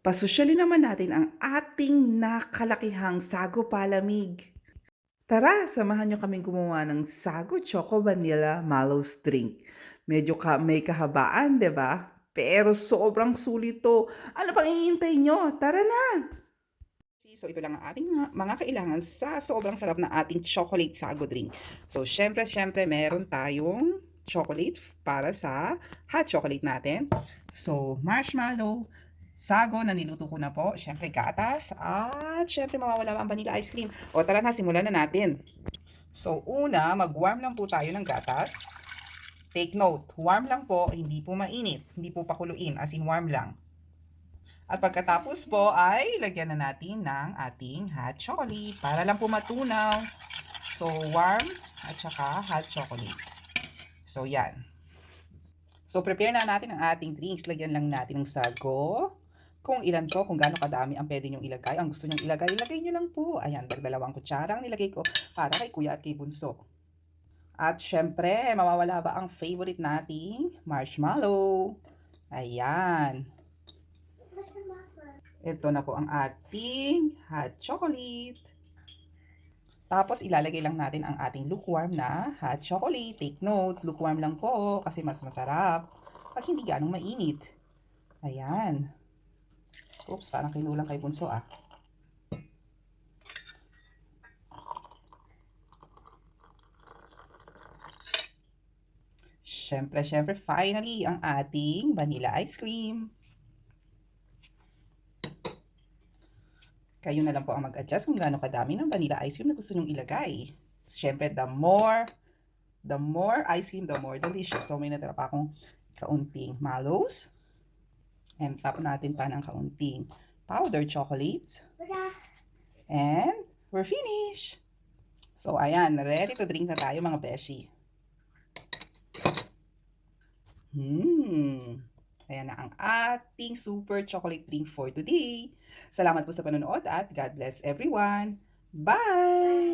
Pasosyalin naman natin ang ating nakalakihang sago palamig. Tara, samahan nyo kaming gumawa ng sago choco vanilla mallows drink. Medyo ka may kahabaan, 'di ba? Pero sobrang sulit to. Ano pang iintay nyo? Tara na! So ito lang ang ating mga kailangan sa sobrang sarap na ating chocolate sago drink. So syempre, syempre meron tayong chocolate para sa hot chocolate natin. So marshmallow, sago na niluto ko na po, syempre gatas, at syempre mawawala ang vanilla ice cream. O tara na, simulan na natin. So una, mag-warm lang po tayo ng gatas. Take note, warm lang po, hindi po mainit, hindi po pakuluin, as in warm lang. At pagkatapos po ay lagyan na natin ng ating hot chocolate para lang po matunaw. So warm at saka hot chocolate. So yan. So prepare na natin ang ating drinks. Lagyan lang natin ng sago. Kung ilan po, kung gaano kadami ang pwede nyong ilagay. Ang gusto nyong ilagay, ilagay nyo lang po. Ayan, dalawang kutsara ang nilagay ko para kay kuya at kay bunso. At syempre, mawawala ba ang favorite nating marshmallow? Ayan. Ito na po ang ating hot chocolate. Tapos ilalagay lang natin ang ating lukewarm na hot chocolate. Take note, lukewarm lang po kasi mas masarap pag hindi ganong mainit. Ayan. Oops, parang kinulang kay Bunso ah. Siyempre, siyempre, finally, ang ating vanilla ice cream. Kayo na lang po ang mag-adjust kung gaano kadami ng vanilla ice cream na gusto nyong ilagay. Siyempre, the more, the more ice cream, the more delicious. So, may natira pa akong kaunting mallows. And tap natin pa ng kaunting powdered chocolates. And we're finished. So, ayan, ready to drink na tayo mga beshi. Hmm. Ayan na ang ating super chocolate drink for today. Salamat po sa panonood at God bless everyone. Bye!